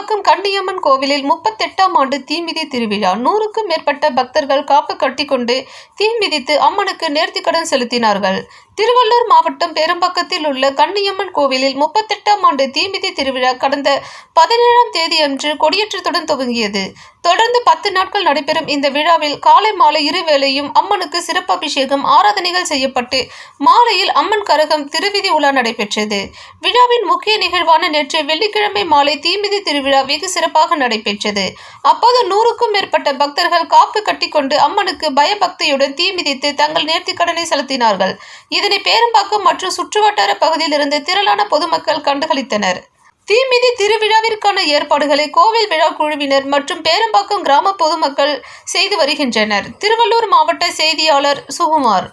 பேரம்பாக்கம் கண்டியம்மன் கோவிலில் முப்பத்தெட்டாம் ஆண்டு தீமிதி திருவிழா. நூறுக்கும் மேற்பட்ட பக்தர்கள் காப்பு கட்டிக்கொண்டு தீ மிதித்து அம்மனுக்கு நேர்த்திக்கடன் செலுத்தினார்கள். திருவள்ளூர் மாவட்டம் பெரும்பக்கத்தில் உள்ள கண்ணியம்மன் கோவிலில் முப்பத்தெட்டாம் ஆண்டு தீமிதி திருவிழா கடந்த பதினேழாம் தேதி அன்று கொடியேற்றத்துடன் துவங்கியது. தொடர்ந்து பத்து நாட்கள் நடைபெறும் இந்த விழாவில் காலை மாலை இருவேளையும் அம்மனுக்கு சிறப்பு அபிஷேகம் ஆராதனைகள் செய்யப்பட்டு மாலையில் அம்மன் கரகம் திருவிதி உலா நடைபெற்றது. விழாவின் முக்கிய நிகழ்வான நேற்று வெள்ளிக்கிழமை மாலை தீமிதி திருவிழா வெகு சிறப்பாக நடைபெற்றது. அப்போது நூறுக்கும் மேற்பட்ட பக்தர்கள் காப்பு கட்டிக்கொண்டு அம்மனுக்கு பயபக்தியுடன் தீ மிதித்து தங்கள் நேர்த்திக்கடனை செலுத்தினார்கள். இதனை பேரம்பாக்கம் மற்றும் சுற்றுவட்டார பகுதியில் இருந்து திரளான பொதுமக்கள் கண்டுகளித்தனர். தீமிதி திருவிழாவிற்கான ஏற்பாடுகளை கோவில் விழா குழுவினர் மற்றும் பேரம்பாக்கம் கிராம பொதுமக்கள் செய்து வருகின்றனர். திருவள்ளூர் மாவட்ட செய்தியாளர் சுகுமார்.